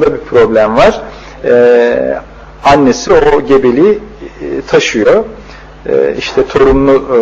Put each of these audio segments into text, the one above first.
bir problem var. E, annesi o gebeliği e, taşıyor. E, işte torununu e,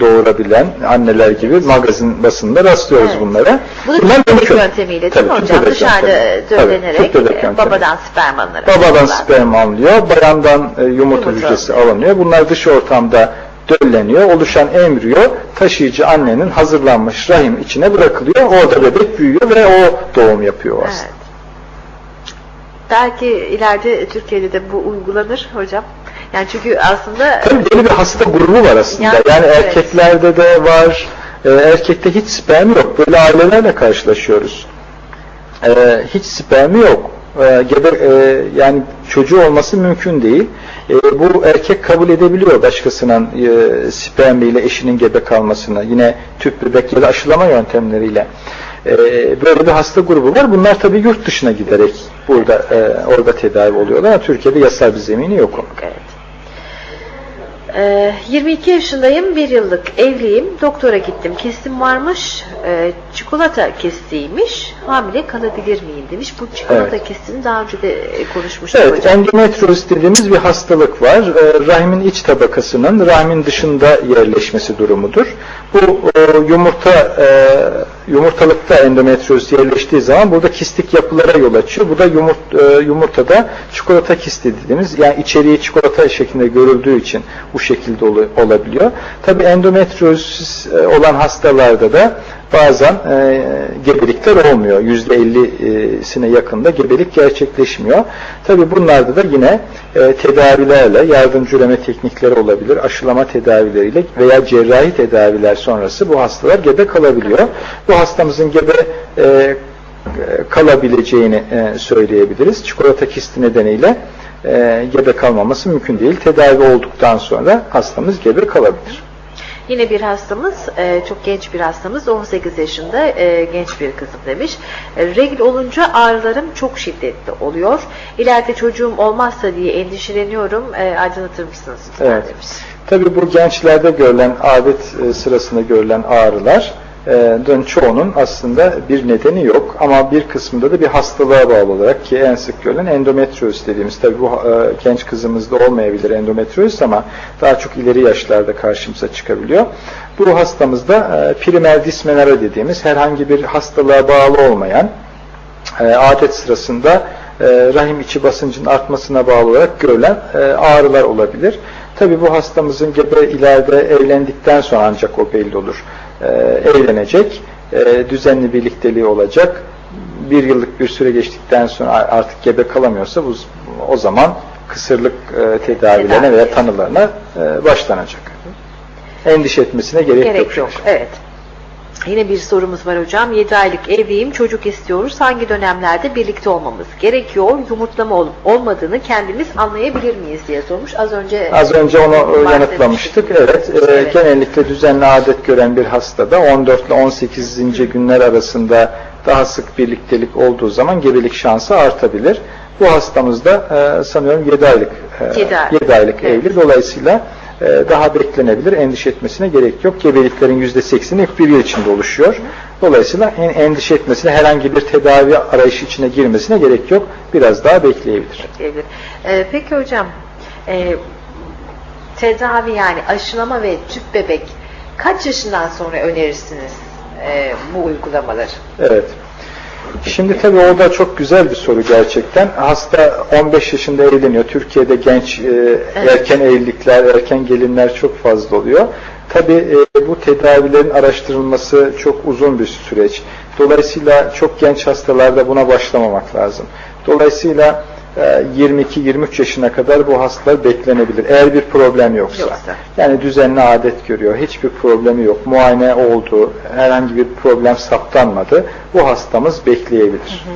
doğurabilen anneler gibi magazin basında rastlıyoruz Evet. bunlara. Bu da Bunlar tüp yöntemiyle değil Tabii, mi hocam? Dışarıda döllenerek e, babadan sperm alınarak. Babadan sperm alınıyor, bayandan e, yumurta Yumurta. hücresi alınıyor. Bunlar dış ortamda dölleniyor. Oluşan embriyo taşıyıcı annenin hazırlanmış rahim içine bırakılıyor. Orada bebek büyüyor ve o doğum yapıyor aslında. Evet. Belki ileride Türkiye'de de bu uygulanır hocam. Yani çünkü aslında Tabii böyle bir hasta grubu var aslında. Yani, Yani, evet. erkeklerde de var. E, erkekte hiç sperm yok. Böyle ailelerle karşılaşıyoruz. E, hiç spermi yok. E, gebe, e, yani çocuğu olması mümkün değil. E, bu erkek kabul edebiliyor başkasının e, spermiyle eşinin gebe kalmasını. Yine tüp bebek ya da aşılama yöntemleriyle. E, böyle bir hasta grubu var. Bunlar tabii yurt dışına giderek burada e, orada tedavi oluyorlar. Ama Türkiye'de yasal bir zemini yok onun. Evet. Ee, 22 yaşındayım, bir yıllık evliyim. Doktora gittim, kestim varmış, Ee, çikolata kestiğiymiş, hamile kalabilir miyim demiş. Bu çikolata Evet. kestiğini daha önce de e, konuşmuştuk Evet, hocam. endometrioz dediğimiz bir hastalık var. Ee, rahimin iç tabakasının rahmin dışında yerleşmesi durumudur. Bu e, yumurta e, yumurtalıkta endometrioz yerleştiği zaman burada kistik yapılara yol açıyor. Bu da yumurt, e, yumurtada çikolata kisti dediğimiz yani içeriği çikolata şeklinde görüldüğü için bu şekilde ol- olabiliyor. Tabi endometrioz e, olan hastalarda da bazen e, gebelikler olmuyor. %50'sine yakında gebelik gerçekleşmiyor. Tabi bunlarda da yine e, tedavilerle, yardımcı üreme teknikleri olabilir, aşılama tedavileriyle veya cerrahi tedaviler sonrası bu hastalar gebe kalabiliyor. Bu hastamızın gebe e, kalabileceğini e, söyleyebiliriz. Çikolata kisti nedeniyle e, gebe kalmaması mümkün değil. Tedavi olduktan sonra hastamız gebe kalabilir. Yine bir hastamız, e, çok genç bir hastamız, 18 yaşında e, genç bir kızım demiş. E, regl olunca ağrılarım çok şiddetli oluyor. İleride çocuğum olmazsa diye endişeleniyorum. E, aydınlatır mısınız? Evet. demiş. Tabii bu gençlerde görülen adet e, sırasında görülen ağrılar e, çoğunun aslında bir nedeni yok ama bir kısmında da bir hastalığa bağlı olarak ki en sık görülen endometrioz dediğimiz tabii bu e, genç kızımızda olmayabilir endometrioz ama daha çok ileri yaşlarda karşımıza çıkabiliyor. Bu hastamızda e, primer dismenera dediğimiz herhangi bir hastalığa bağlı olmayan e, adet sırasında e, rahim içi basıncın artmasına bağlı olarak görülen e, ağrılar olabilir. Tabi bu hastamızın gebe ileride evlendikten sonra ancak o belli olur. E, evlenecek, e, düzenli birlikteliği olacak. Bir yıllık bir süre geçtikten sonra artık gebe kalamıyorsa bu, o zaman kısırlık e, tedavilerine Tedavi. veya tanılarına e, başlanacak. Endişe etmesine gerek, Gerek yok. yok. Evet. Yine bir sorumuz var hocam. 7 aylık evliyim, çocuk istiyoruz. Hangi dönemlerde birlikte olmamız gerekiyor? Yumurtlama olup olmadığını kendimiz anlayabilir miyiz diye sormuş. Az önce Az önce onu yanıtlamıştık. Evet, e, Evet. genellikle düzenli adet gören bir hastada 14 ile 18. günler arasında daha sık birliktelik olduğu zaman gebelik şansı artabilir. Bu hastamızda e, sanıyorum 7 aylık e, Yedi ay. 7 aylık Evet. evli. Dolayısıyla e, daha beklenebilir. Endişe etmesine gerek yok. Gebeliklerin %80'i ilk bir yıl içinde oluşuyor. Dolayısıyla en, endişe etmesine, herhangi bir tedavi arayışı içine girmesine gerek yok. Biraz daha bekleyebilir. Evli. Ee, peki hocam, e, tedavi yani aşılama ve tüp bebek kaç yaşından sonra önerirsiniz e, bu uygulamaları? Evet. Şimdi tabii o da çok güzel bir soru gerçekten. Hasta 15 yaşında evleniyor. Türkiye'de genç e, erken evlilikler, erken gelinler çok fazla oluyor. Tabii e, bu tedavilerin araştırılması çok uzun bir süreç. Dolayısıyla çok genç hastalarda buna başlamamak lazım. Dolayısıyla 22-23 yaşına kadar bu hastalar beklenebilir. Eğer bir problem yoksa. Yoksa. Yani düzenli adet görüyor, hiçbir problemi yok, muayene oldu, herhangi bir problem saptanmadı. Bu hastamız bekleyebilir.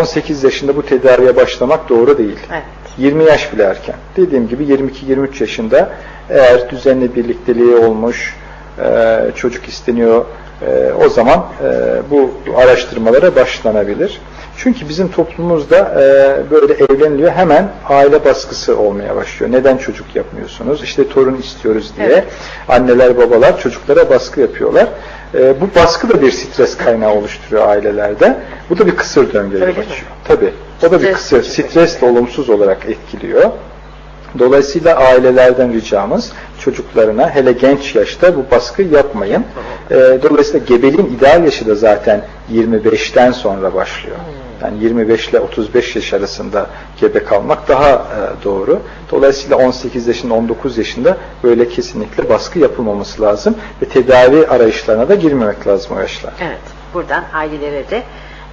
18 yaşında bu tedaviye başlamak doğru değil. Evet. 20 yaş bile erken. Dediğim gibi 22-23 yaşında eğer düzenli birlikteliği olmuş, e, çocuk isteniyor, e, o zaman e, bu araştırmalara başlanabilir. Çünkü bizim toplumumuzda e, böyle evleniliyor hemen aile baskısı olmaya başlıyor. Neden çocuk yapmıyorsunuz? İşte torun istiyoruz diye Evet. anneler babalar çocuklara baskı yapıyorlar. E, bu baskı da bir stres kaynağı oluşturuyor ailelerde. Bu da bir kısır döngüye mi? açıyor. Tabii. O da bir kısır, stres de olumsuz olarak etkiliyor. Dolayısıyla ailelerden ricamız çocuklarına hele genç yaşta bu baskı yapmayın. Ee, dolayısıyla gebeliğin ideal yaşı da zaten 25'ten sonra başlıyor. Yani 25 ile 35 yaş arasında gebe kalmak daha e, doğru. Dolayısıyla 18 yaşında 19 yaşında böyle kesinlikle baskı yapılmaması lazım ve tedavi arayışlarına da girmemek lazım o yaşlar. Evet, buradan ailelere de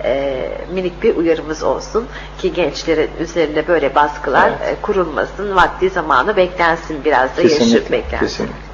e, minik bir uyarımız olsun ki gençlerin üzerinde böyle baskılar Evet. e, kurulmasın, vakti zamanı beklensin biraz da Kesinlikle, beklensin. kesinlikle.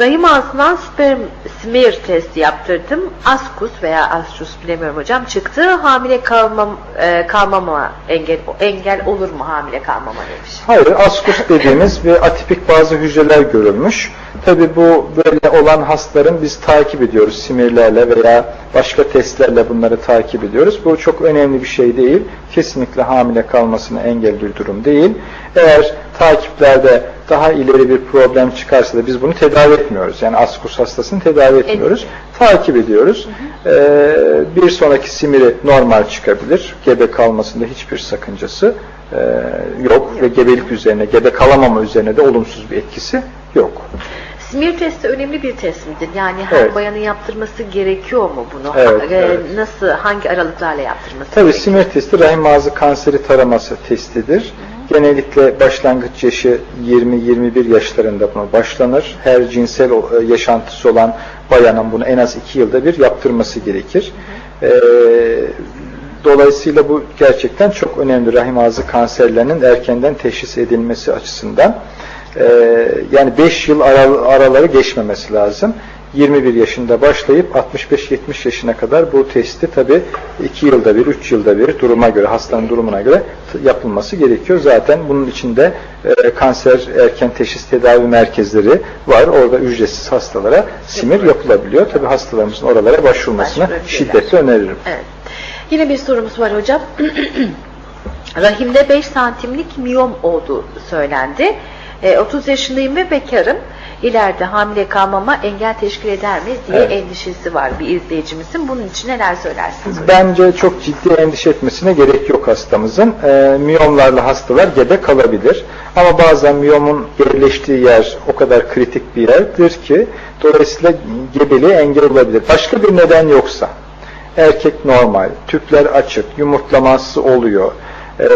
Rahim ağzından sperm smear testi yaptırdım. Askus veya astrus bilemiyorum hocam çıktı. Hamile kalmam e, kalmama engel engel olur mu hamile kalmama demiş. Hayır, askus dediğimiz ve atipik bazı hücreler görülmüş. Tabi bu böyle olan hastaların biz takip ediyoruz simirlerle veya başka testlerle bunları takip ediyoruz. Bu çok önemli bir şey değil. Kesinlikle hamile kalmasına engel bir durum değil. Eğer takiplerde daha ileri bir problem çıkarsa da biz bunu tedavi etmiyoruz. Yani askus hastasını tedavi etmiyoruz. Takip ediyoruz. Ee, bir sonraki simiri normal çıkabilir. Gebe kalmasında hiçbir sakıncası e, yok ve gebelik üzerine, gebe kalamama üzerine de olumsuz bir etkisi yok. Smear testi önemli bir test midir? Yani her Evet. bayanın yaptırması gerekiyor mu bunu? Evet, E, evet. Nasıl, hangi aralıklarla yaptırması Tabii gerekiyor? simir testi rahim ağzı kanseri taraması testidir. Genellikle başlangıç yaşı 20-21 yaşlarında buna başlanır. Her cinsel e, yaşantısı olan bayanın bunu en az 2 yılda bir yaptırması gerekir. Ee, dolayısıyla bu gerçekten çok önemli rahim ağzı kanserlerinin erkenden teşhis edilmesi açısından. Ee, yani 5 yıl ara- araları geçmemesi lazım. 21 yaşında başlayıp 65-70 yaşına kadar bu testi tabi 2 yılda bir, 3 yılda bir duruma göre, hastanın durumuna göre yapılması gerekiyor. Zaten bunun içinde e, kanser erken teşhis tedavi merkezleri var. Orada ücretsiz hastalara simir yapılabiliyor. Tabi hastalarımızın oralara başvurmasını şiddetle öneririm. Evet. Yine bir sorumuz var hocam. Rahimde 5 santimlik miyom olduğu söylendi. E, 30 yaşındayım ve bekarım. İleride hamile kalmama engel teşkil eder mi diye Evet. endişesi var bir izleyicimizin. Bunun için neler söylersiniz hocam? Bence çok ciddi endişe etmesine gerek yok hastamızın. Ee, miyomlarla hastalar gebe kalabilir. Ama bazen miyomun yerleştiği yer o kadar kritik bir yerdir ki dolayısıyla gebeliğe engel olabilir. Başka bir neden yoksa, erkek normal, tüpler açık, yumurtlaması oluyor,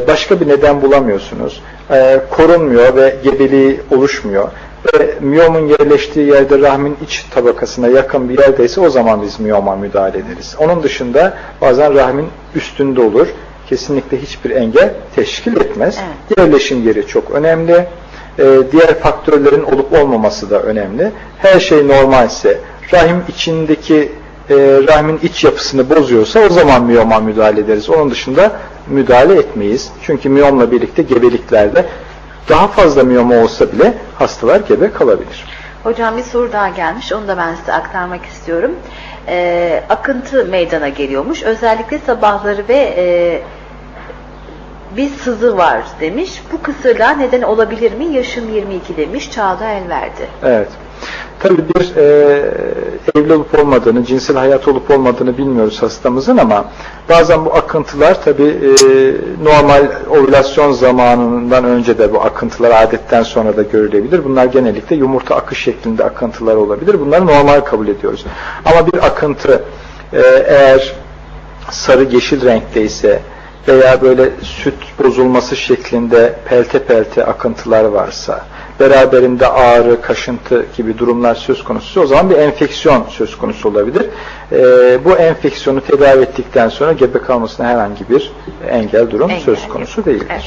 başka bir neden bulamıyorsunuz, ee, korunmuyor ve gebeliği oluşmuyor ve miyomun yerleştiği yerde rahmin iç tabakasına yakın bir yerdeyse o zaman biz miyoma müdahale ederiz. Onun dışında bazen rahmin üstünde olur. Kesinlikle hiçbir engel teşkil etmez. Evet. Yerleşim yeri çok önemli. Ee, diğer faktörlerin olup olmaması da önemli. Her şey normalse, rahim içindeki e, rahmin iç yapısını bozuyorsa o zaman miyoma müdahale ederiz. Onun dışında müdahale etmeyiz. Çünkü miyomla birlikte gebeliklerde daha fazla miyoma olsa bile hastalar gebe kalabilir. Hocam bir soru daha gelmiş. Onu da ben size aktarmak istiyorum. Ee, akıntı meydana geliyormuş. Özellikle sabahları ve e, bir sızı var demiş. Bu kısırlığa neden olabilir mi? Yaşım 22 demiş. Çağda el verdi. Evet. Tabii bir e, evli olup olmadığını, cinsel hayat olup olmadığını bilmiyoruz hastamızın ama bazen bu akıntılar tabii e, normal ovülasyon zamanından önce de bu akıntılar adetten sonra da görülebilir. Bunlar genellikle yumurta akış şeklinde akıntılar olabilir. Bunları normal kabul ediyoruz. Ama bir akıntı e, eğer sarı yeşil renkteyse veya böyle süt bozulması şeklinde pelte pelte akıntılar varsa, beraberinde ağrı, kaşıntı gibi durumlar söz konusu o zaman bir enfeksiyon söz konusu olabilir. Ee, bu enfeksiyonu tedavi ettikten sonra gebe kalmasına herhangi bir engel durum Engel söz konusu değildir. Evet.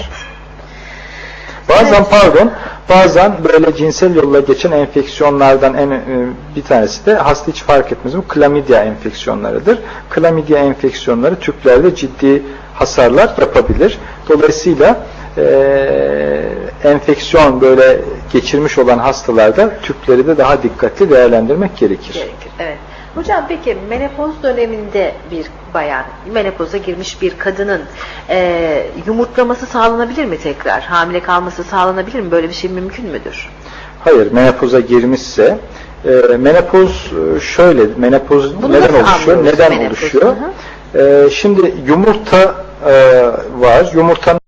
Bazen Evet. pardon, bazen böyle cinsel yolla geçen enfeksiyonlardan en e, bir tanesi de hasta hiç fark etmez bu klamidya enfeksiyonlarıdır. Klamidya enfeksiyonları tüplerde ciddi hasarlar yapabilir. Dolayısıyla e, enfeksiyon böyle geçirmiş olan hastalarda tüpleri de daha dikkatli değerlendirmek gerekir. Gerekir. Evet. Hocam peki menopoz döneminde bir bayan, menopoza girmiş bir kadının e, yumurtlaması sağlanabilir mi tekrar? Hamile kalması sağlanabilir mi? Böyle bir şey mümkün müdür? Hayır, menopoza girmişse E, menopoz e, şöyle, menopoz Bunu neden oluşuyor? Neden menopozu? oluşuyor? Hı E, şimdi yumurta e, var. Yumurtanın